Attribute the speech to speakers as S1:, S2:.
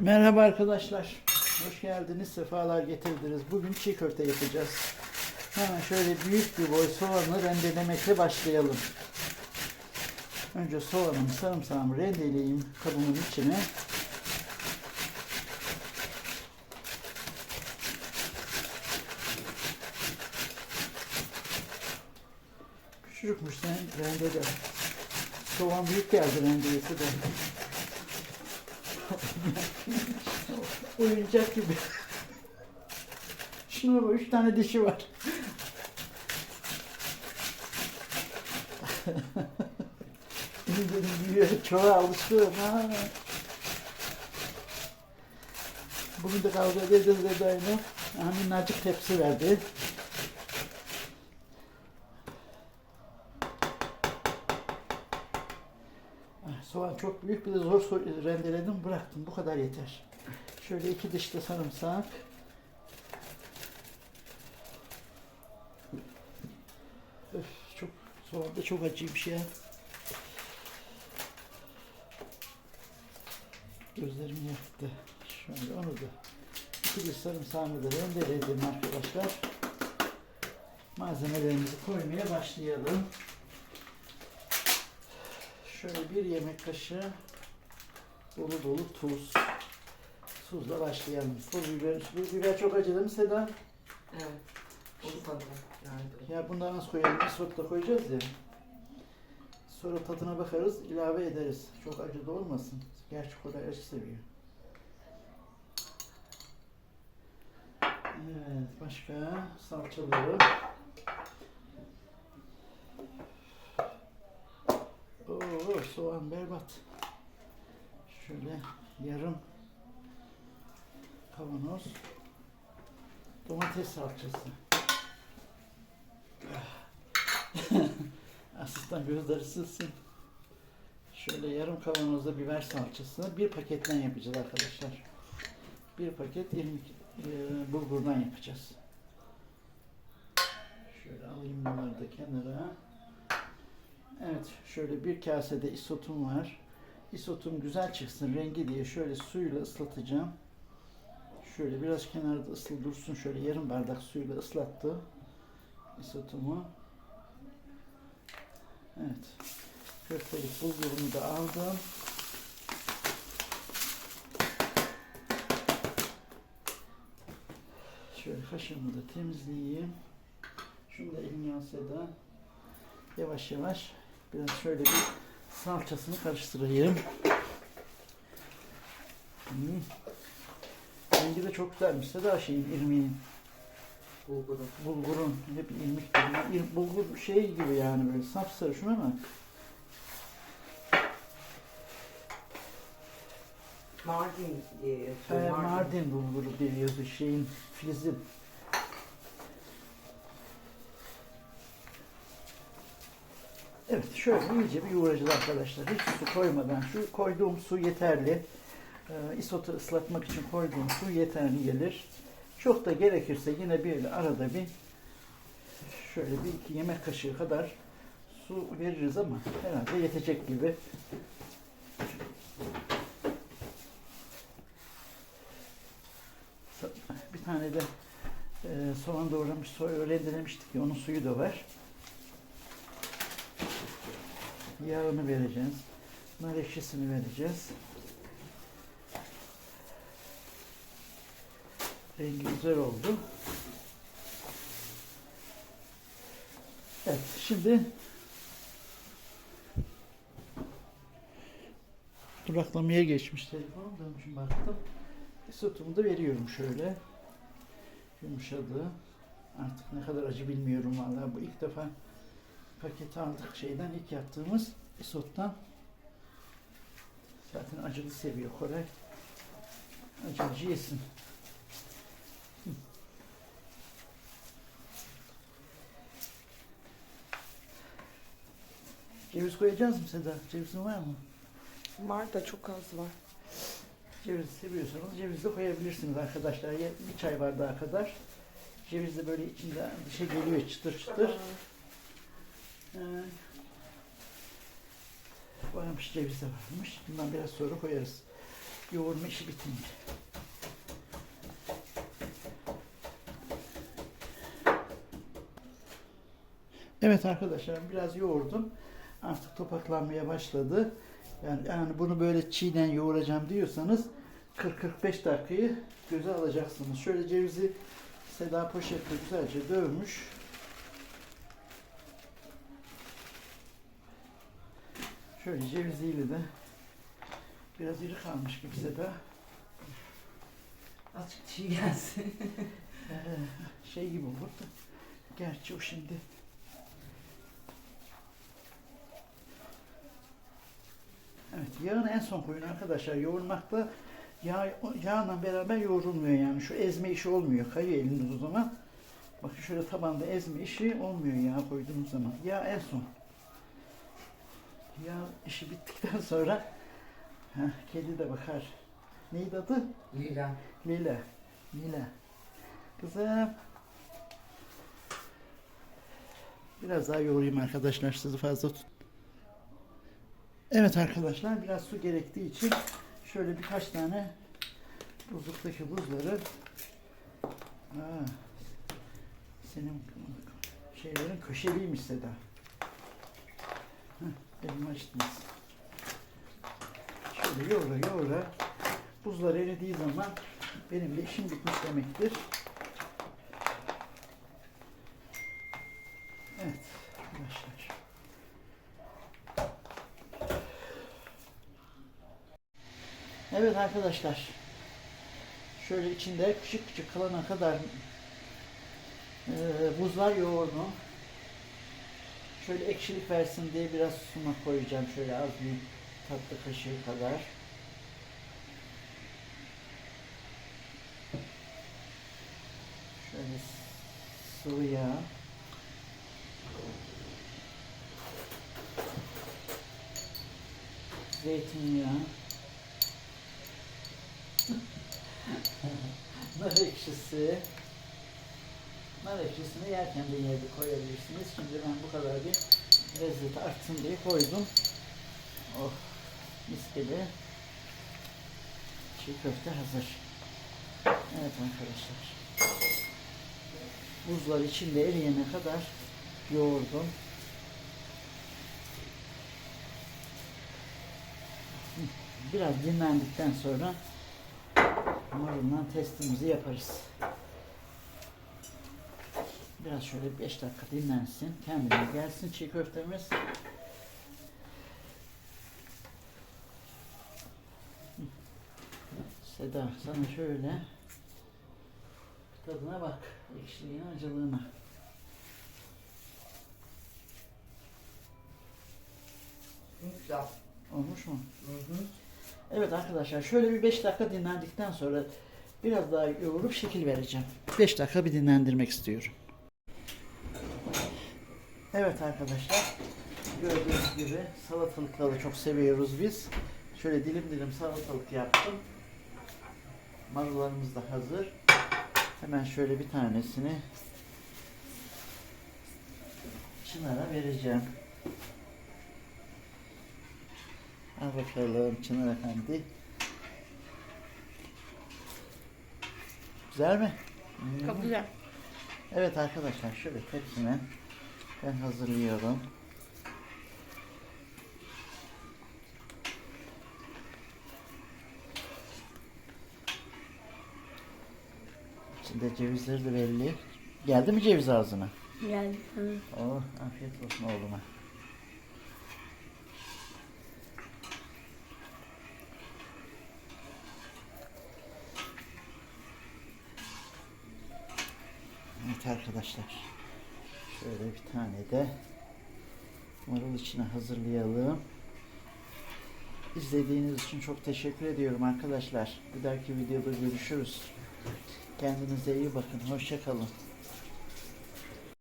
S1: Merhaba arkadaşlar. Hoş geldiniz, sefalar getirdiniz. Bugün çiğ köfte yapacağız. Hemen şöyle büyük bir boy soğanı rendelemekle başlayalım. Önce soğanımı, sarımsağımı rendeleyeyim kabımın içine. Küçücükmüş sen rendele. Soğan büyük geldi rendelesi de. Oyuncak gibi. Şuna bak, üç tane dişi var. Büyüyor, çoğa alıştı. Ha. Bugün de kavga edeceğiz dedi aynı. Ha, minnacık tepsi verdi. Soğan çok büyük bir de zor rendeledim bıraktım. Bu kadar yeter. Şöyle iki dişli sarımsak. Öf, çok soğan da çok acıymış ya. Gözlerim yaktı. Şöyle onu da iki diş sarımsağımı da rendeledim arkadaşlar. Malzemelerimizi koymaya başlayalım. Şöyle bir yemek kaşığı dolu dolu tuz. Tuzla başlayalım. Pul biber, pul biber çok acı değil mi Seda?
S2: Evet. Onu tadına yani.
S1: Ya bundan az koyalım, bir sot da koyacağız ya. Sonra tadına bakarız, ilave ederiz. Çok acı da olmasın. Gerçi kolay acı seviyor. Evet, başka salçaları. Oo, soğan berbat. Şöyle yarım kavanoz domates salçası. Asistan gözleri silsin. Şöyle yarım kavanozda biber salçası. Bir paketten yapacağız arkadaşlar. Bir paket 20 e, bulgurdan yapacağız. Şöyle alayım bunları da kenara. Evet şöyle bir kasede isotum var. Isotum güzel çıksın rengi diye şöyle suyla ıslatacağım. Şöyle biraz kenarda ısıl dursun. Şöyle yarım bardak suyla ıslattı isotumu. Evet. Köftelik bulgurumu da aldım. Şöyle kaşığımı da temizleyeyim. Şunu da elim yansa da yavaş yavaş biraz şöyle bir salçasını karıştırayım. Hmm. Rengi de çok güzelmiş. Daha şeyin, irmiğin,
S2: Bulguru.
S1: bulgurun hep irmik gibi. İr- Bulgur şey gibi yani böyle sapsarı şuna bak.
S2: Mardin diye yazıyor.
S1: Ee, Mardin bulguru diye yazıyor şeyin filizi. Evet şöyle iyice bir yoğuracağız arkadaşlar. Hiç su koymadan şu koyduğum su yeterli. Ee, isotu ıslatmak için koyduğum su yeterli gelir. Çok da gerekirse yine bir arada bir şöyle bir iki yemek kaşığı kadar su veririz ama herhalde yetecek gibi. Bir tane de e, soğan doğramış soy rendelemiştik ya onun suyu da var. Yağını vereceğiz. Nar ekşisini vereceğiz. Rengi güzel oldu. Evet şimdi duraklamaya geçmiş telefon. Dönmüşüm baktım. Isotumu da veriyorum şöyle. Yumuşadı. Artık ne kadar acı bilmiyorum vallahi. Bu ilk defa paket aldık şeyden ilk yaptığımız isottan. Zaten acılı seviyor Koray. Acı acı yesin. Ceviz koyacağız mı Seda? Cevizin var mı?
S2: Var da çok az var.
S1: Ceviz seviyorsanız ceviz de koyabilirsiniz arkadaşlar. Bir çay bardağı kadar. Ceviz de böyle içinde dışa geliyor çıtır çıtır. Ee, varmış ceviz de varmış. Bundan biraz sonra koyarız. Yoğurma işi bitince. Evet arkadaşlar biraz yoğurdum. Artık topaklanmaya başladı. Yani, yani bunu böyle çiğden yoğuracağım diyorsanız 40-45 dakikayı göze alacaksınız. Şöyle cevizi Seda poşetle güzelce dövmüş. Şöyle ceviziyle de biraz iri kalmış gibi Seda.
S2: Azıcık çiğ gelsin.
S1: Ee, şey gibi olur da. Gerçi o şimdi Evet, yağını en son koyun arkadaşlar. Yoğurmakta yağ, yağla beraber yoğrulmuyor yani. Şu ezme işi olmuyor. Kayıyor eliniz o zaman. Bakın şöyle tabanda ezme işi olmuyor yağ koyduğunuz zaman. Yağ en son. Yağ işi bittikten sonra heh, kedi de bakar. Neydi adı?
S2: Lila.
S1: Lila. Lila. Kızım. Biraz daha yoğurayım arkadaşlar sizi fazla tut. Evet arkadaşlar biraz su gerektiği için şöyle birkaç tane buzluktaki buzları Aa, senin şeylerin köşeliymiş Seda. Heh, elimi açtınız. Şöyle yoğura yoğura buzlar eridiği zaman benim de işim bitmiş demektir. Evet arkadaşlar. Evet arkadaşlar. Şöyle içinde küçük küçük kalana kadar e, buzlar yoğurdum. Şöyle ekşilik versin diye biraz sumak koyacağım. Şöyle az bir tatlı kaşığı kadar. Şöyle sıvı yağ. Zeytinyağı. Nar ekşisi. Nar ekşisini yerken de bir koyabilirsiniz. Şimdi ben bu kadar bir lezzeti artsın diye koydum. Oh mis gibi. Çiğ köfte hazır. Evet arkadaşlar. Buzlar içinde eriyene kadar yoğurdum. Biraz dinlendikten sonra maruldan testimizi yaparız. Biraz şöyle 5 dakika dinlensin. Kendine gelsin çiğ köftemiz. Seda sana şöyle tadına bak. Ekşiliğine, acılığına.
S2: Güzel.
S1: Olmuş mu?
S2: Hı hı.
S1: Evet arkadaşlar şöyle bir 5 dakika dinlendikten sonra biraz daha yoğurup şekil vereceğim. 5 dakika bir dinlendirmek istiyorum. Evet arkadaşlar gördüğünüz gibi salatalıkları çok seviyoruz biz. Şöyle dilim dilim salatalık yaptım. Marullarımız da hazır. Hemen şöyle bir tanesini Çınar'a vereceğim. Al bakalım Çınar Efendi. Güzel mi?
S2: Çok güzel.
S1: Evet arkadaşlar şöyle tepsime ben hazırlıyorum. İçinde cevizleri de belli. Geldi mi ceviz ağzına?
S3: Geldi.
S1: Oh afiyet olsun oğluma. Evet arkadaşlar. Şöyle bir tane de marul içine hazırlayalım. İzlediğiniz için çok teşekkür ediyorum arkadaşlar. Bir dahaki videoda görüşürüz. Kendinize iyi bakın. Hoşça kalın.